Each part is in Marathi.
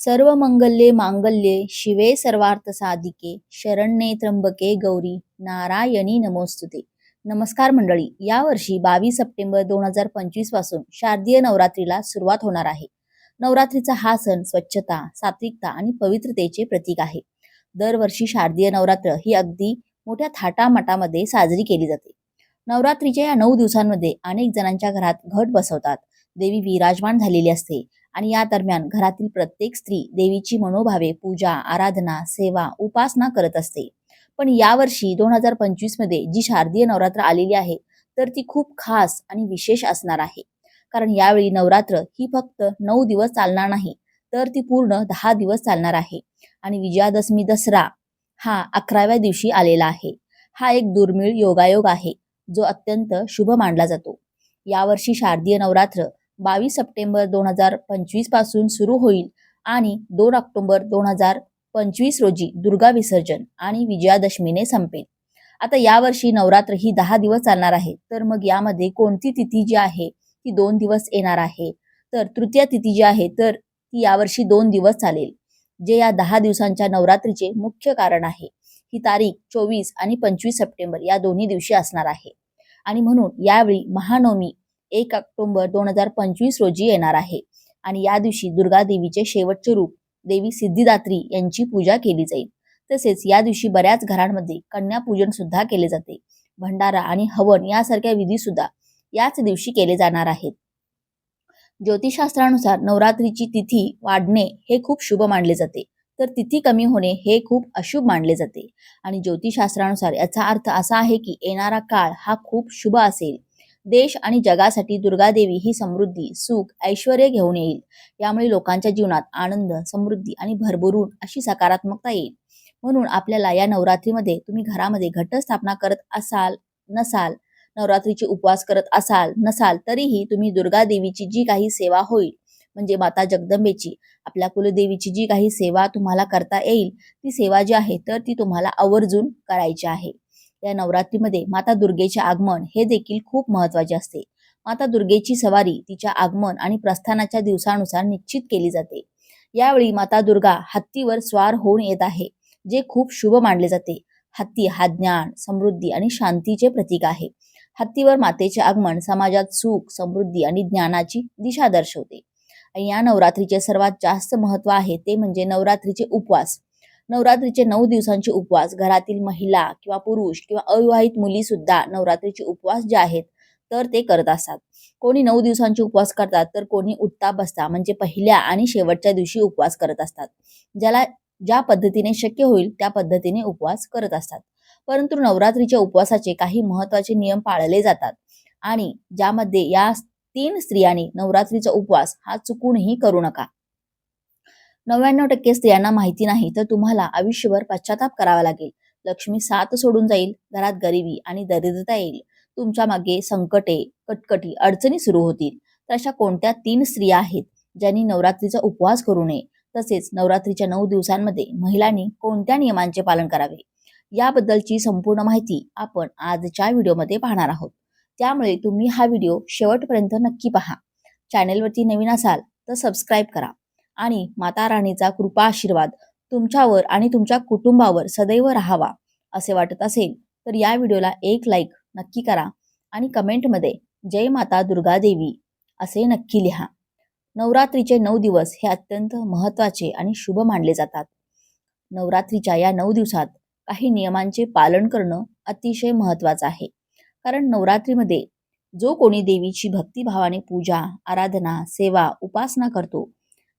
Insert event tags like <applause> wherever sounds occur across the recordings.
सर्व मंगल्ये मांगल्ये शिवे सर्वार्थ साधिके शरण्ये त्र्यंबके गौरी नारायणी नमोस्तुते. नमस्कार मंडळी यावर्षी बावीस सप्टेंबर दोन हजार पंचवीसपासून शारदीय नवरात्रीला सुरुवात होणार आहे. नवरात्रीचा हा सण स्वच्छता सात्विकता आणि पवित्रतेचे प्रतीक आहे. दरवर्षी शारदीय नवरात्र ही अगदी मोठ्या थाटामाटामध्ये साजरी केली जाते. नवरात्रीच्या या नऊ दिवसांमध्ये अनेक जणांच्या घरात घट बसवतात. देवी विराजमान झालेली असते. आणि या दरम्यान घरातील प्रत्येक स्त्री देवीची मनोभावे पूजा आराधना सेवा उपासना करत असते. पण यावर्षी दोन हजार पंचवीसमध्ये जी शारदीय नवरात्र आलेली आहे तर ती खूप खास आणि विशेष असणार आहे. कारण यावेळी नवरात्र ही फक्त नऊ दिवस चालणार नाही तर ती पूर्ण दहा दिवस चालणार आहे. आणि विजयादशमी दसरा हा अकराव्या दिवशी आलेला आहे. हा एक दुर्मिळ योगायोग आहे जो अत्यंत शुभ मानला जातो. यावर्षी शारदीय नवरात्र बावीस सप्टेंबर दोन हजार पंचवीसपासून सुरू होईल आणि दोन ऑक्टोबर दोन हजार पंचवीस रोजी दुर्गा विसर्जन आणि विजयादशमीने संपेल. आता यावर्षी नवरात्र ही दहा दिवस चालणार आहे. तर मग यामध्ये कोणती तिथी जी आहे ती दोन दिवस येणार आहे? तर तृतीय तिथी जी आहे तर ती यावर्षी दोन दिवस चालेल जे या दहा दिवसांच्या नवरात्रीचे मुख्य कारण आहे. ही तारीख चोवीस आणि पंचवीस सप्टेंबर या दोन्ही दिवशी असणार आहे. आणि म्हणून यावेळी महानवमी एक ऑक्टोबर दोन हजार पंचवीस रोजी येणार आहे. आणि या दिवशी दुर्गा देवीचे शेवटचे रूप देवी सिद्धिदात्री यांची पूजा केली जाईल. तसेच या दिवशी बऱ्याच घरांमध्ये कन्यापूजन सुद्धा केले जाते. भंडारा आणि हवन यासारख्या विधी सुद्धा याच दिवशी केले जाणार आहेत. ज्योतिषशास्त्रानुसार नवरात्रीची तिथी वाढणे हे खूप शुभ मानले जाते. तर तिथी कमी होणे हे खूप अशुभ मानले जाते. आणि ज्योतिषशास्त्रानुसार याचा अर्थ असा आहे की येणारा काळ हा खूप शुभ असेल. देश आणि जगासाठी दुर्गादेवी ही समृद्धी सुख ऐश्वर घेऊन येईल. यामुळे लोकांच्या जीवनात आनंद समृद्धी आणि भरभरून अशी सकारात्मकता येईल. म्हणून आपल्याला या नवरात्रीमध्ये तुम्ही घरामध्ये घटस्थापना करत असाल नसाल नवरात्रीचे उपवास करत असाल नसाल तरीही तुम्ही दुर्गादेवीची जी काही सेवा होईल म्हणजे माता जगदंबेची आपल्या कुलदेवीची जी काही सेवा तुम्हाला करता येईल ती सेवा जी आहे तर ती तुम्हाला आवर्जून करायची आहे. या नवरात्रीमध्ये माता दुर्गेचे आगमन हे देखील खूप महत्त्वाचे असते. माता दुर्गेची सवारी तिच्या आगमन आणि प्रस्थानाच्या दिवसानुसार निश्चित केली जाते. यावेळी माता दुर्गा हत्तीवर स्वार होऊन येत आहे जे खूप शुभ मानले जाते. हत्ती हा ज्ञान समृद्धी आणि शांतीचे प्रतीक आहे. हत्तीवर मातेचे आगमन समाजात सुख समृद्धी आणि ज्ञानाची दिशा दर्शवते. आणि या नवरात्रीचे सर्वात जास्त महत्त्व आहे ते म्हणजे नवरात्रीचे उपवास. नवरात्रीचे नऊ दिवसांचे उपवास घरातील महिला किंवा पुरुष किंवा अविवाहित मुली सुद्धा नवरात्रीचे उपवास जे आहेत तर ते करत असतात. कोणी नऊ दिवसांचे उपवास करतात तर कोणी उठता बसता म्हणजे पहिल्या आणि शेवटच्या दिवशी उपवास करत असतात. ज्याला ज्या पद्धतीने शक्य होईल त्या पद्धतीने उपवास करत असतात. परंतु नवरात्रीच्या उपवासाचे काही महत्त्वाचे नियम पाळले जातात आणि ज्यामध्ये या तीन स्त्रियांनी नवरात्रीचा उपवास हा चुकूनही करू नका. नव्याण्णव टक्के स्त्रियांना माहिती नाही तर तुम्हाला आयुष्यभर पश्चाताप करावा लागेल. लक्ष्मी साथ सोडून जाईल घरात गरिबी आणि दरिद्रता येईल. तुमच्या मागे संकटे कटकटी अडचणी सुरू होतील. तर अशा कोणत्या तीन स्त्रिया आहेत ज्यांनी नवरात्रीचा उपवास करू नये? तसेच नवरात्रीच्या नऊ दिवसांमध्ये महिलांनी कोणत्या नियमांचे पालन करावे? याबद्दलची संपूर्ण माहिती आपण आजच्या व्हिडिओमध्ये पाहणार आहोत. त्यामुळे तुम्ही हा व्हिडिओ शेवटपर्यंत नक्की पहा. चॅनेलवरती नवीन असाल तर सबस्क्राईब करा. आणि माता राणीचा कृपा आशीर्वाद तुमच्यावर आणि तुमच्या कुटुंबावर सदैव राहावा. असे वाटत असेल तर या व्हिडिओला एक लाईक नक्की करा आणि कमेंटमध्ये जय माता दुर्गा देवी असे नक्की लिहा. नवरात्रीचे नऊ दिवस हे अत्यंत महत्त्वाचे आणि शुभ मानले जातात. नवरात्रीच्या या नऊ दिवसात काही नियमांचे पालन करणं अतिशय महत्त्वाचं आहे. कारण नवरात्रीमध्ये जो कोणी देवीची भक्तिभावाने पूजा आराधना सेवा उपासना करतो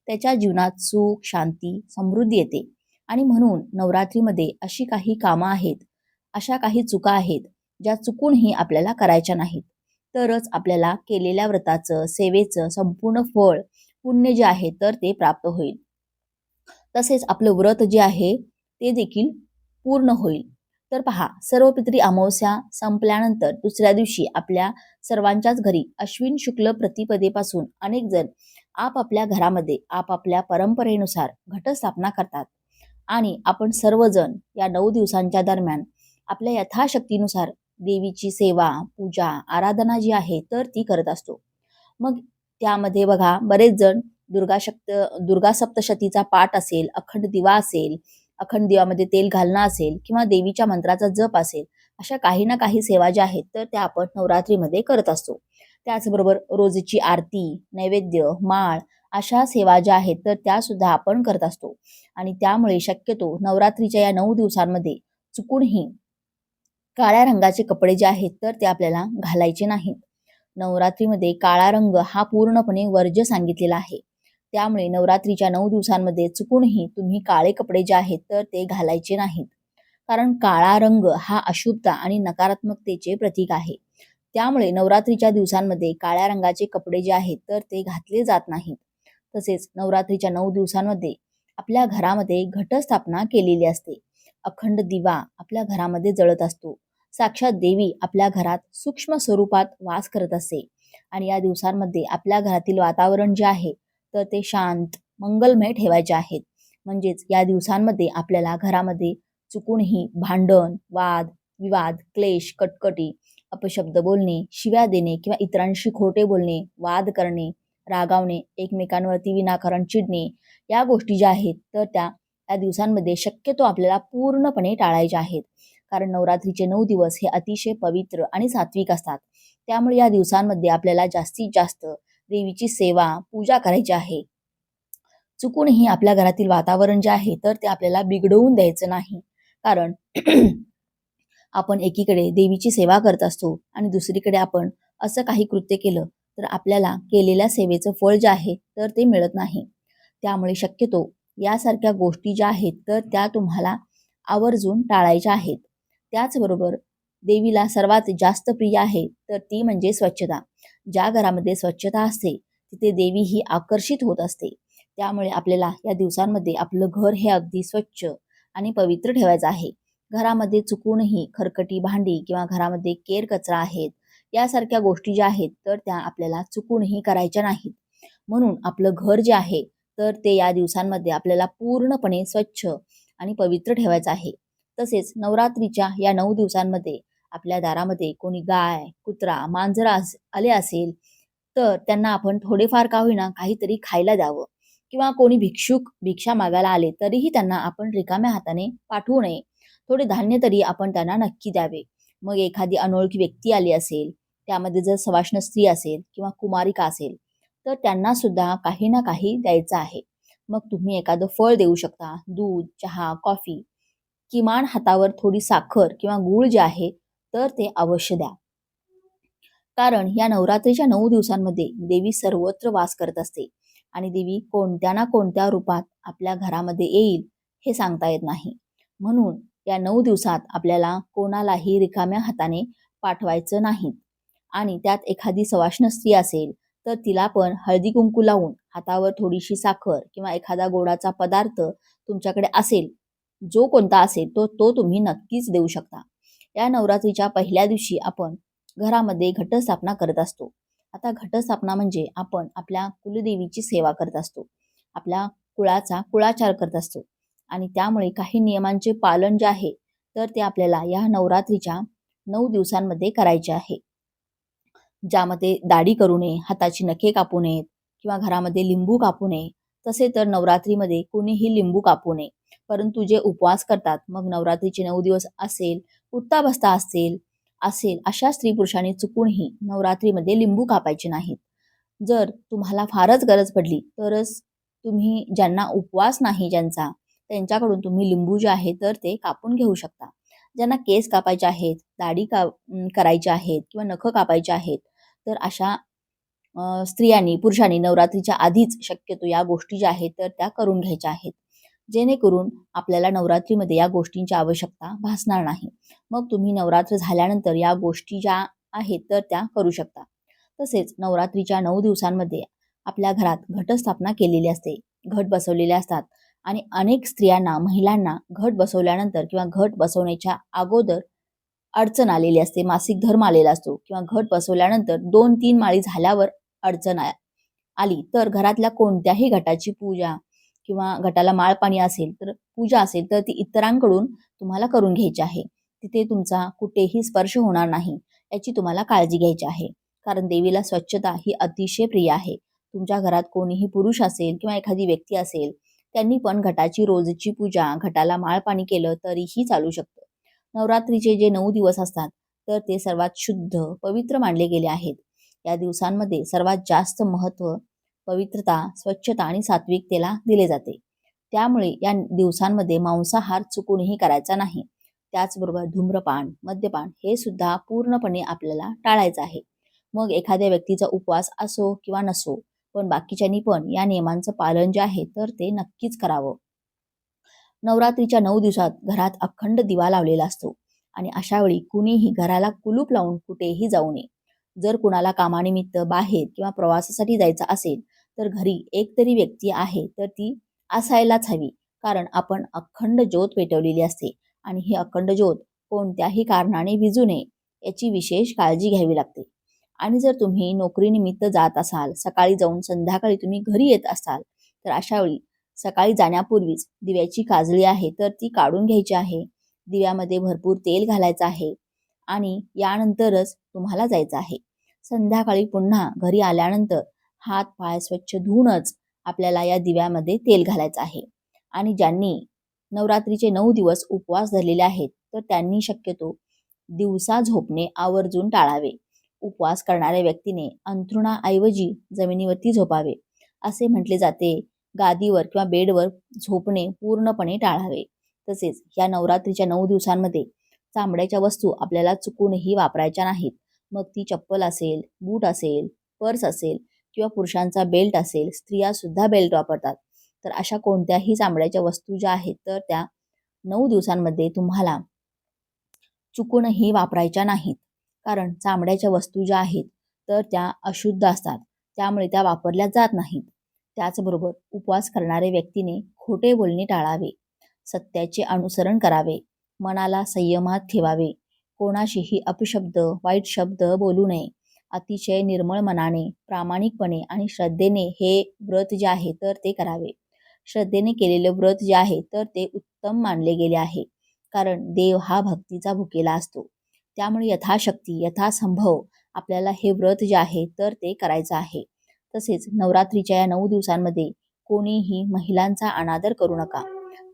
त्याच्या जीवनात सुख शांती समृद्धी येते. आणि म्हणून नवरात्रीमध्ये अशी काही कामं आहेत अशा काही चुका आहेत ज्या चुकूनही आपल्याला करायच्या नाहीत. तरच आपल्याला केलेल्या व्रताचं सेवेचं संपूर्ण फळ पुण्य जे आहे तर ते प्राप्त होईल. तसेच आपलं व्रत जे आहे ते देखील पूर्ण होईल. तर पहा सर्व पित्री अमावस्या संपल्यानंतर दुसऱ्या दिवशी आपल्या सर्वांच्याच घरी अश्विन शुक्ल प्रतिपदेपासून अनेक जण आपापल्या घरामध्ये आपापल्या परंपरेनुसार घटस्थापना करतात. आणि आपण सर्वजण या नऊ दिवसांच्या दरम्यान आपल्या यथाशक्तीनुसार देवीची सेवा पूजा आराधना जी आहे तर ती करत असतो. मग त्यामध्ये बघा बरेच जण दुर्गा शक्त दुर्गा सप्तशतीचा पाठ असेल अखंड दिवा असेल अखंड दिवामध्ये तेल घालणं असेल किंवा देवीच्या मंत्राचा जप असेल अशा काही ना काही सेवा ज्या आहेत तर त्या आपण नवरात्रीमध्ये करत असतो. त्याचबरोबर रोजची आरती नैवेद्य माळ अशा सेवा ज्या आहेत तर त्या सुद्धा आपण करत असतो. आणि त्यामुळे शक्यतो नवरात्रीच्या या नऊ दिवसांमध्ये चुकूनही काळ्या रंगाचे कपडे जे आहेत तर ते आपल्याला घालायचे नाहीत. नवरात्रीमध्ये काळा रंग हा पूर्णपणे वर्ज्य सांगितलेला आहे. त्यामुळे नवरात्रीच्या नऊ दिवसांमध्ये चुकूनही तुम्ही काळे कपडे जे आहेत तर ते घालायचे नाहीत. कारण काळा रंग हा अशुभता आणि नकारात्मकतेचे प्रतीक आहे. त्यामुळे नवरात्रीच्या दिवसांमध्ये काळ्या रंगाचे कपडे जे आहेत तर ते घातले जात नाहीत. तसेच नवरात्रीच्या नऊ दिवसांमध्ये आपल्या घरामध्ये घटस्थापना केलेली असते. अखंड दिवा आपल्या घरामध्ये जळत असतो. साक्षात देवी आपल्या घरात सूक्ष्म स्वरूपात वास करत असते. आणि या दिवसांमध्ये आपल्या घरातील वातावरण जे आहे तर ते शांत मंगलमय ठेवायचे आहेत. म्हणजेच या दिवसांमध्ये आपल्याला घरामध्ये चुकूनही भांडण वाद विवाद क्लेश कटकटी अपशब्द बोलणे शिव्या देणे किंवा इतरांशी खोटे बोलणे वाद करणे रागावणे एकमेकांवरती विनाकारण चिडणे या गोष्टी ज्या आहेत तर त्या या दिवसांमध्ये शक्यतो आपल्याला पूर्णपणे टाळायच्या आहेत. कारण नवरात्रीचे नऊ दिवस हे अतिशय पवित्र आणि सात्विक असतात. त्यामुळे या दिवसांमध्ये आपल्याला जास्तीत जास्त देवीची सेवा पूजा करायची आहे. चुकूनही आपल्या घरातील वातावरण जे आहे तर ते आपल्याला बिघडवून द्यायचं नाही. कारण <clears throat> आपण एकीकडे देवीची सेवा करत असतो आणि दुसरीकडे आपण असं काही कृत्य केलं तर आपल्याला केलेल्या सेवेचं फळ जे आहे तर ते मिळत नाही. त्यामुळे शक्यतो यासारख्या गोष्टी ज्या आहेत तर त्या तुम्हाला आवर्जून टाळायच्या आहेत. त्याचबरोबर देवीला सर्वात जास्त प्रिय आहे तर ती म्हणजे स्वच्छता. ज्या घरामध्ये स्वच्छता असते तिथे देवी ही आकर्षित होत असते. त्यामुळे आपल्याला या दिवसांमध्ये आपलं घर हे अगदी स्वच्छ आणि पवित्र ठेवायचं आहे. घरामध्ये चुकूनही खरकटी भांडी किंवा घरामध्ये केर कचरा आहेत यासारख्या गोष्टी ज्या आहेत तर त्या आपल्याला चुकूनही करायच्या नाहीत. म्हणून आपलं घर जे आहे तर ते या दिवसांमध्ये आपल्याला पूर्णपणे स्वच्छ आणि पवित्र ठेवायचं आहे. तसेच नवरात्रीच्या या नऊ दिवसांमध्ये आपल्या दारामध्ये कोणी गाय कुत्रा मांजर आले असेल तर त्यांना आपण थोडेफार का होईना काहीतरी खायला द्यावं. किंवा कोणी भिक्षुक भिक्षा मागायला आले तरीही त्यांना आपण रिकाम्या हाताने पाठवू नये. थोडे धान्य तरी आपण त्यांना नक्की द्यावे. मग एखादी अनोळखी व्यक्ती आली असेल त्यामध्ये जर सवाष्ण स्त्री असेल किंवा कुमारिका असेल तर त्यांना सुद्धा काही ना काही द्यायचं आहे. मग तुम्ही एखादं फळ देऊ शकता दूध चहा कॉफी. किमान हातावर थोडी साखर किंवा गूळ जे आहे तर ते अवश्य द्या. कारण या नवरात्रीच्या नऊ दिवसांमध्ये देवी सर्वत्र वास करत असते आणि देवी कोणत्या ना कोणत्या रूपात आपल्या घरामध्ये येईल हे सांगता येत नाही. म्हणून या नऊ दिवसात आपल्याला कोणालाही रिकाम्या हाताने पाठवायचं नाही. आणि त्यात एखादी सवाष्ण स्त्री असेल तर तिला पण हळदी कुंकू लावून हातावर थोडीशी साखर किंवा एखादा गोडाचा पदार्थ तुमच्याकडे असेल जो कोणता असेल तो तो तुम्ही नक्कीच देऊ शकता. या नवरात्रीच्या पहिल्या दिवशी आपण घरामध्ये घटस्थापना करत असतो. आता घटस्थापना म्हणजे आपण आपल्या कुलदेवीची सेवा करत असतो. आपल्या कुळाचा कुळाचार करत असतो. आणि त्यामुळे काही नियमांचे पालन जे आहे तर ते आपल्याला या नवरात्रीच्या नऊ दिवसांमध्ये करायचे आहे. ज्यामध्ये दाढी करू नये हाताची नखे कापू नयेत किंवा घरामध्ये लिंबू कापू नये तसे तर नवरात्रीमध्ये कोणीही लिंबू कापू नये. परंतु जे उपवास करतात मग नवरात्रीचे नऊ दिवस असेल उठता असेल असेल अशा स्त्री पुरुषांनी चुकूनही नवरात्रीमध्ये लिंबू कापायचे नाहीत. जर तुम्हाला फारच गरज पडली तरच तुम्ही ज्यांना उपवास नाही ज्यांचा त्यांच्याकडून तुम्ही लिंबू जे आहे तर ते कापून घेऊ शकता. ज्यांना केस कापायचे आहेत दाढी का करायचे आहेत किंवा नखं कापायचे आहेत तर अशा स्त्रियांनी पुरुषांनी नवरात्रीच्या आधीच शक्यतो या गोष्टी ज्या आहेत तर त्या करून घ्यायच्या आहेत. जेणेकरून आपल्याला नवरात्रीमध्ये या गोष्टींची आवश्यकता भासणार नाही. मग तुम्ही नवरात्र झाल्यानंतर या गोष्टी ज्या आहेत तर त्या करू शकता. तसेच नवरात्रीच्या नऊ दिवसांमध्ये आपल्या घरात घटस्थापना केलेली असते. घट बसवलेले असतात आणि अनेक स्त्रियांना महिलांना घट बसवल्यानंतर किंवा घट बसवण्याच्या अगोदर अडचण आलेली असते. मासिक धर्म आलेला असतो किंवा घट बसवल्यानंतर दोन तीन माळी झाल्यावर अडचण आली. तर घरातल्या कोणत्याही घटाची पूजा किंवा घटाला माळपाणी असेल तर पूजा असेल तर ती इतरांकडून तुम्हाला करून घ्यायची आहे. तिथे तुमचा कुठेही स्पर्श होणार नाही याची तुम्हाला काळजी घ्यायची आहे. कारण देवीला स्वच्छता ही अतिशय प्रिय आहे. तुमच्या घरात कोणीही पुरुष असेल किंवा एखादी व्यक्ती असेल त्यांनी पण घटाची रोजची पूजा घटाला माळपाणी केलं तरीही चालू शकतं. नवरात्रीचे जे नऊ दिवस असतात तर ते सर्वात शुद्ध पवित्र मानले गेले आहेत. या दिवसांमध्ये सर्वात जास्त महत्त्व पवित्रता स्वच्छता आणि सात्विकतेला दिले जाते. त्यामुळे या दिवसांमध्ये मांसाहार चुकूनही करायचा नाही. त्याचबरोबर धूम्रपान मद्यपान हे सुद्धा पूर्णपणे आपल्याला टाळायचं आहे. मग एखाद्या व्यक्तीचा उपवास असो किंवा नसो पण बाकीच्यांनी पण या नियमांचं पालन जे आहे तर ते नक्कीच करावं. नवरात्रीच्या नऊ दिवसात घरात अखंड दिवा लावलेला असतो आणि अशा वेळी कुणीही घराला कुलूप लावून कुठेही जाऊ नये. जर कुणाला कामानिमित्त बाहेर किंवा प्रवासासाठी जायचं असेल तर घरी एक तरी व्यक्ती आहे तर ती असायलाच हवी. कारण आपण अखंड ज्योत पेटवलेली असते आणि ही अखंड ज्योत कोणत्याही कारणाने विजू नये याची विशेष काळजी घ्यावी लागते. आणि जर तुम्ही नोकरीनिमित्त जात असाल सकाळी जाऊन संध्याकाळी तुम्ही घरी येत असाल तर अशा वेळी सकाळी जाण्यापूर्वीच दिव्याची काजळी आहे तर ती काढून घ्यायची आहे. दिव्यामध्ये भरपूर तेल घालायचं आहे आणि यानंतरच तुम्हाला जायचं आहे. संध्याकाळी पुन्हा घरी आल्यानंतर हात पाय स्वच्छ धुवूनच आपल्याला या दिव्यामध्ये तेल घालायचं आहे. आणि ज्यांनी नवरात्रीचे नऊ दिवस उपवास धरलेले आहेत तर त्यांनी शक्यतो दिवसा झोपणे आवर्जून टाळावे. उपवास करणाऱ्या व्यक्तीने अंथरुणाऐवजी जमिनीवरती झोपावे. असे म्हटले जाते गादीवर किंवा बेडवर झोपणे पूर्णपणे टाळावे. तसेच या नवरात्रीच्या नऊ दिवसांमध्ये चामड्याच्या वस्तू आपल्याला चुकूनही वापरायच्या नाहीत. मग ती चप्पल असेल बूट असेल पर्स असेल किंवा पुरुषांचा बेल्ट असेल स्त्रिया सुद्धा बेल्ट वापरतात. तर अशा कोणत्याही चामड्याच्या वस्तू ज्या आहेत तर त्या नऊ दिवसांमध्ये तुम्हाला चुकूनही वापरायच्या नाहीत. कारण चामड्याच्या वस्तू ज्या आहेत तर त्या अशुद्ध असतात. त्यामुळे त्या वापरल्या जात नाहीत. त्याचबरोबर उपवास करणारे व्यक्तीने खोटे बोलणे टाळावे. सत्याचे अनुसरण करावे. मनाला संयमात ठेवावे. कोणाशीही अपशब्द वाईट शब्द बोलू नये. अतिशय निर्मळ मनाने प्रामाणिकपणे आणि श्रद्धेने हे व्रत जे आहे तर ते करावे. श्रद्धेने केलेले व्रत जे आहे तर ते उत्तम मानले गेले आहे. कारण देव हा भक्तीचा भुकेला असतो. त्यामुळे यथाशक्ती यथासंभव आपल्याला हे व्रत जे आहे तर ते करायचं आहे. तसेच नवरात्रीच्या या नऊ दिवसांमध्ये कोणीही महिलांचा अनादर करू नका.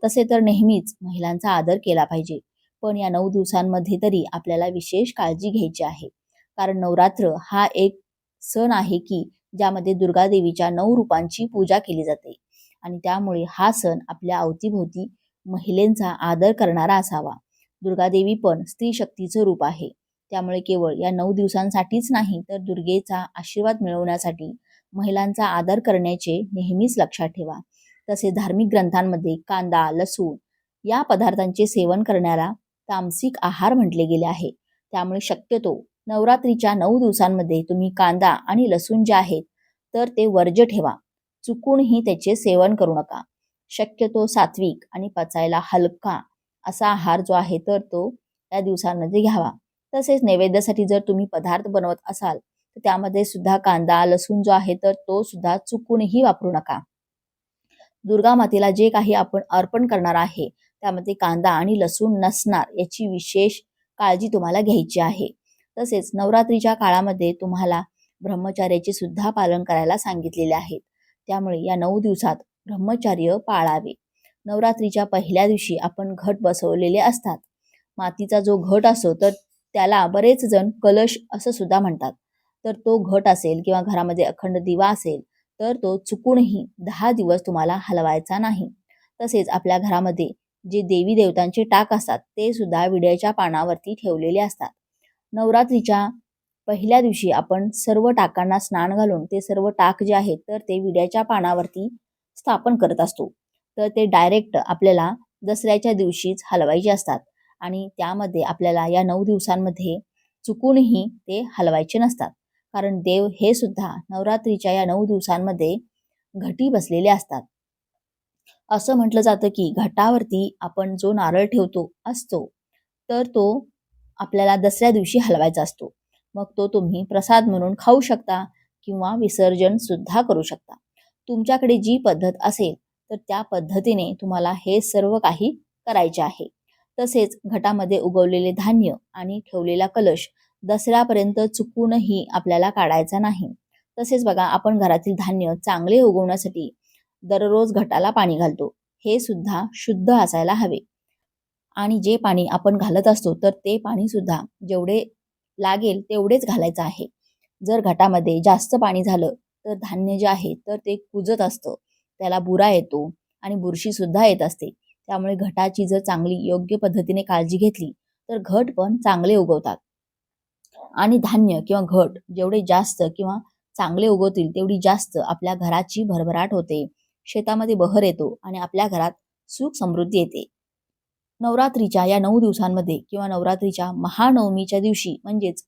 तसे तर नेहमीच महिलांचा आदर केला पाहिजे. पण या नऊ दिवसांमध्ये तरी आपल्याला विशेष काळजी घ्यायची आहे. कारण नवरात्र हा एक सण आहे की ज्यामध्ये दुर्गा देवीच्या नऊ रूपांची पूजा केली जाते. आणि त्यामुळे हा सण आपल्या अवतीभोवती महिलेंचा आदर करणारा असावा. दुर्गादेवी पण स्त्री शक्तीचं रूप आहे. त्यामुळे केवळ या नऊ दिवसांसाठीच नाही तर दुर्गेचा आशीर्वाद मिळवण्यासाठी महिलांचा आदर करण्याचे नेहमीच लक्षात ठेवा. तसे धार्मिक ग्रंथांमध्ये कांदा लसूण या पदार्थांचे सेवन करण्याला तामसिक आहार म्हटले गेले आहे. त्यामुळे शक्यतो नवरात्रीच्या नऊ दिवसांमध्ये तुम्ही कांदा आणि लसूण जे आहेत तर ते वर्ज्य ठेवा. चुकूनही त्याचे सेवन करू नका. शक्यतो सात्विक आणि पचायला हलका असा आहार जो आहे तर तो त्या दिवसांमध्ये घ्यावा. तसेच नैवेद्यासाठी जर तुम्ही पदार्थ बनवत असाल तर त्यामध्ये सुद्धा कांदा लसूण जो आहे तर तो सुद्धा चुकूनही वापरू नका. दुर्गा मातेला जे काही आपण अर्पण करणार आहे त्यामध्ये कांदा आणि लसूण नसणार याची विशेष काळजी तुम्हाला घ्यायची आहे. तसेच नवरात्रीच्या काळामध्ये तुम्हाला ब्रह्मचार्याचे सुद्धा पालन करायला सांगितलेले आहेत. त्यामुळे या नऊ दिवसात ब्रह्मचार्य पाळावे. नवरात्रीच्या पहिल्या दिवशी आपण घट बसवलेले असतात. मातीचा जो घट असतो तर त्याला बरेच जण कलश असं सुद्धा म्हणतात. तर तो घट असेल किंवा घरामध्ये अखंड दिवा असेल तर तो चुकूनही दहा दिवस तुम्हाला हलवायचा नाही. तसेच आपल्या घरामध्ये जे देवी देवतांचे टाक असतात ते सुद्धा विड्याच्या पानावरती ठेवलेले असतात. नवरात्रीच्या पहिल्या दिवशी आपण सर्व टाकांना स्नान घालून ते सर्व टाक जे आहेत तर ते विड्याच्या पानावरती स्थापन करत असतो. तर ते डायरेक्ट आपल्याला दसऱ्याच्या दिवशीच हलवायचे असतात आणि त्यामध्ये आपल्याला या नऊ दिवसांमध्ये चुकूनही ते हलवायचे नसतात. कारण देव हे सुद्धा नवरात्रीच्या या नऊ दिवसांमध्ये घटी बसलेले असतात. असं म्हटलं जातं की घटावरती आपण जो नारळ ठेवतो असतो तर तो आपल्याला दसऱ्या दिवशी हलवायचा असतो. मग तो तुम्ही प्रसाद म्हणून खाऊ शकता किंवा विसर्जन सुद्धा करू शकता. तुमच्याकडे जी पद्धत असेल तर त्या पद्धतीने तुम्हाला हे सर्व काही करायचे आहे. तसेच घटामध्ये उगवलेले धान्य आणि ठेवलेला कलश दसऱ्यापर्यंत चुकूनही आपल्याला काढायचा नाही. तसेच बघा आपण घरातील धान्य चांगले उगवण्यासाठी दररोज घटाला पाणी घालतो. हे सुद्धा शुद्ध असायला हवे. आणि जे पाणी आपण घालत असतो तर ते पाणी सुद्धा जेवढे लागेल तेवढेच घालायचं आहे. जर घटामध्ये जास्त पाणी झालं तर धान्य जे आहे तर ते कुजत असतं. त्याला बुरा येतो आणि बुरशी सुद्धा येत असते. त्यामुळे घटाची जर चांगली योग्य पद्धतीने काळजी घेतली तर घट पण चांगले उगवतात. आणि धान्य किंवा घट जेवढे जास्त किंवा चांगले उगवतील तेवढी जास्त आपल्या घराची भरभराट होते. शेतामध्ये बहर येतो आणि आपल्या घरात सुख समृद्धी येते. नवरात्रीच्या या नऊ दिवसांमध्ये किंवा नवरात्रीच्या महानवमीच्या दिवशी म्हणजेच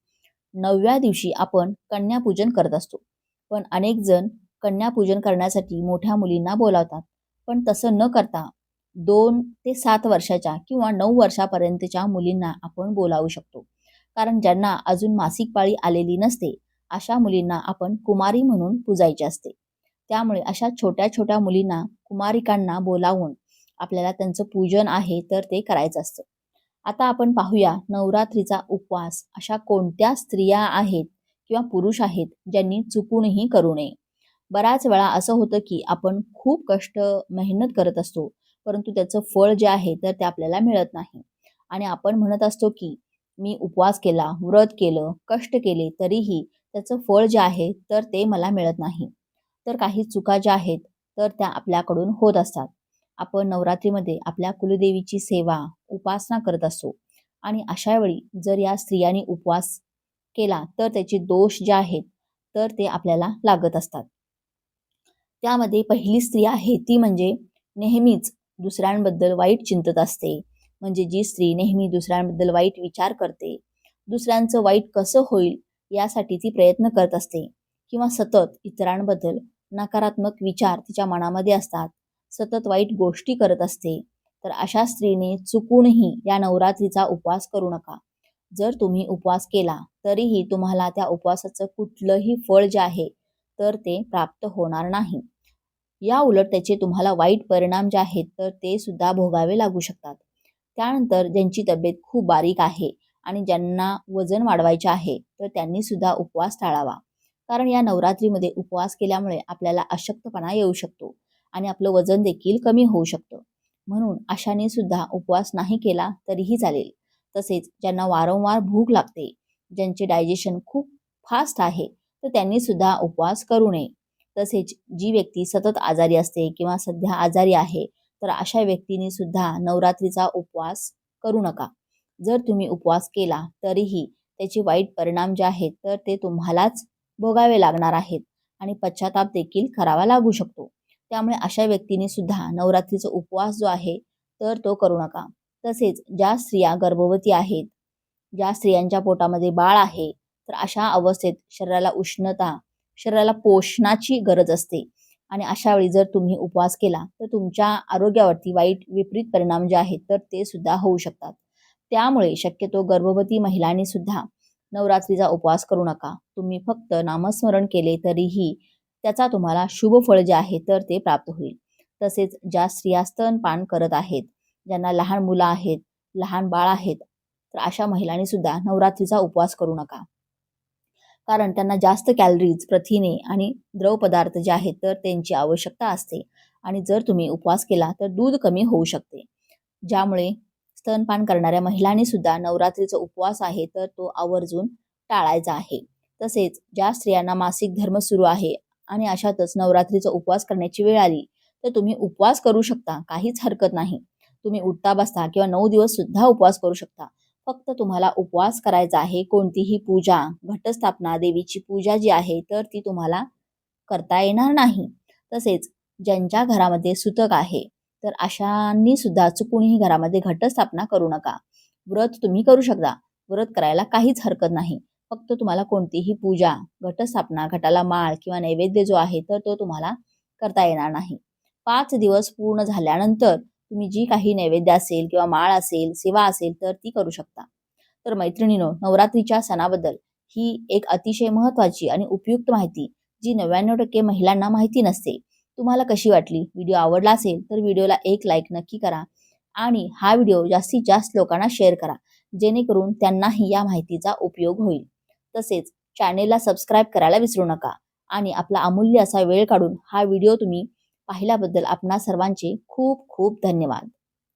नवव्या दिवशी आपण कन्यापूजन करत असतो. पण अनेक जण कन्यापूजन करण्यासाठी मोठ्या मुलींना बोलावतात. पण तसं न करता दोन ते सात वर्षाच्या किंवा नऊ वर्षापर्यंतच्या मुलींना आपण बोलावू शकतो. कारण ज्यांना अजून मासिक पाळी आलेली नसते अशा मुलींना आपण कुमारी म्हणून पूजायचे असते. त्यामुळे अशा छोट्या छोट्या मुलींना कुमारिकांना बोलावून आपल्याला त्यांचं पूजन आहे तर ते करायचं असतं. आता आपण पाहूया नवरात्रीचा उपवास. अशा कोणत्या स्त्रिया आहेत किंवा पुरुष आहेत ज्यांनी चुकूनही करू नये? बऱ्याच वेळा असं होतं की आपण खूप कष्ट मेहनत करत असतो परंतु त्याचं फळ जे आहे तर ते आपल्याला मिळत नाही. आणि आपण म्हणत असतो की मी उपवास केला व्रत केलं कष्ट केले तरीही त्याचं फळ जे आहे तर ते मला मिळत नाही. तर काही चुका ज्या आहेत तर त्या आपल्याकडून होत असतात. आपण नवरात्रीमध्ये आपल्या कुलदेवीची सेवा उपासना करत असतो आणि अशा वेळी जर या स्त्रियांनी उपवास केला तर त्याचे दोष जे आहेत तर ते आपल्याला लागत असतात. त्यामध्ये पहिली स्त्री आहे ती म्हणजे नेहमीच दुसऱ्यांबद्दल वाईट चिंतत असते. म्हणजे जी स्त्री नेहमी दुसऱ्यांबद्दल वाईट विचार करते दुसऱ्यांचं वाईट कसं होईल यासाठी ती प्रयत्न करत असते. किंवा सतत इतरांबद्दल नकारात्मक विचार तिच्या मनामध्ये असतात. सतत वाईट गोष्टी करत असते तर अशा स्त्रीने चुकूनही या नवरात्रीचा उपवास करू नका. जर तुम्ही उपवास केला तरीही तुम्हाला त्या उपवासाचं कुठलंही फळ जे आहे तर ते प्राप्त होणार नाही. या उलट त्याचे तुम्हाला वाईट परिणाम जे आहेत तर ते सुद्धा भोगावे लागू शकतात. त्यानंतर ज्यांची तब्येत खूप बारीक आहे आणि ज्यांना वजन वाढवायचे आहे तर त्यांनी सुद्धा उपवास टाळावा. कारण या नवरात्रीमध्ये उपवास केल्यामुळे आपल्याला अशक्तपणा येऊ शकतो. आणि आपलं वजन देखील कमी होऊ शकतं. म्हणून अशाने सुद्धा उपवास नाही केला तरीही चालेल. तसेच ज्यांना वारंवार भूक लागते ज्यांचे डायजेशन खूप फास्ट आहे तर त्यांनी सुद्धा उपवास करू नये. तसेच जी व्यक्ती सतत आजारी असते किंवा सध्या आजारी आहे तर अशा व्यक्तीने सुद्धा नवरात्रीचा उपवास करू नका. जर तुम्ही उपवास केला तरीही त्याचे वाईट परिणाम जे आहेत तर ते तुम्हालाच भोगावे लागणार आहेत आणि पश्चाताप देखील करावा लागू शकतो. त्यामुळे अशा व्यक्तीने सुद्धा नवरात्रीचा उपवास जो आहे तर तो करू नका. तसेच ज्या स्त्रिया गर्भवती आहेत ज्या स्त्रियांच्या पोटामध्ये बाळ आहे तर अशा अवस्थेत शरीराला उष्णता शरीराला पोषणाची गरज असते. आणि अशा वेळी जर तुम्ही उपवास केला तर तुमच्या आरोग्यावरती वाईट विपरीत परिणाम जे आहेत तर ते सुद्धा होऊ शकतात. त्यामुळे शक्यतो गर्भवती महिलांनी सुद्धा नवरात्रीचा उपवास करू नका. तुम्ही फक्त नामस्मरण केले तरीही त्याचा तुम्हाला शुभ फळ जे आहे तर ते प्राप्त होईल. तसेच ज्या स्त्रिया स्तनपान करत आहेत ज्यांना लहान मुलं आहेत लहान बाळ आहेत तर अशा महिलांनी सुद्धा नवरात्रीचा उपवास करू नका. कारण त्यांना जास्त कॅलरीज प्रथिने आणि द्रव पदार्थ जे आहेत तर त्यांची आवश्यकता असते आणि जर तुम्ही उपवास केला तर दूध कमी होऊ शकते. ज्यामुळे स्तनपान करणाऱ्या महिलांनी सुद्धा नवरात्रीचा उपवास आहे तर तो आवर्जून टाळायचा आहे. तसेच ज्या स्त्रियांना मासिक धर्म सुरू आहे आणि अशातच नवरात्रीचा उपवास करण्याची वेळ आली. तर तुम्ही उपवास करू शकता काहीच हरकत नाही. तुम्ही उठता बसता किंवा नऊ दिवस सुद्धा उपवास करू शकता. फक्त तुम्हाला उपवास करायचा आहे कोणतीही पूजा घटस्थापना देवीची पूजा जी आहे तर ती तुम्हाला करता येणार नाही. तसेच ज्यांच्या घरामध्ये सुतक आहे तर अशांनी सुद्धा चुकूनही घरामध्ये घटस्थापना करू नका. व्रत तुम्ही करू शकता. व्रत करायला काहीच हरकत नाही. फक्त तुम्हाला कोणतीही पूजा घटस्थापना घटाला माळ किंवा नैवेद्य जो आहे तर तो तुम्हाला करता येणार नाही. पाच दिवस पूर्ण झाल्यानंतर तुम्ही जी काही नैवेद्य असेल किंवा माळ असेल सेवा असेल तर ती करू शकता. तर मैत्रिणीनो नवरात्रीच्या सणाबद्दल ही एक अतिशय महत्त्वाची आणि उपयुक्त माहिती जी नव्याण्णव टक्के महिलांना माहिती नसते. तुम्हाला कशी वाटली? व्हिडिओ आवडला असेल तर व्हिडिओला एक लाईक नक्की करा आणि हा व्हिडिओ जास्तीत जास्त लोकांना शेअर करा जेणेकरून त्यांनाही या माहितीचा उपयोग होईल. तसेच चॅनेलला सबस्क्राईब करायला विसरू नका. आणि आपला अमूल्य असा वेळ काढून हा व्हिडिओ तुम्ही पाहिल्याबद्दल आपणा सर्वांचे खूप खूप धन्यवाद.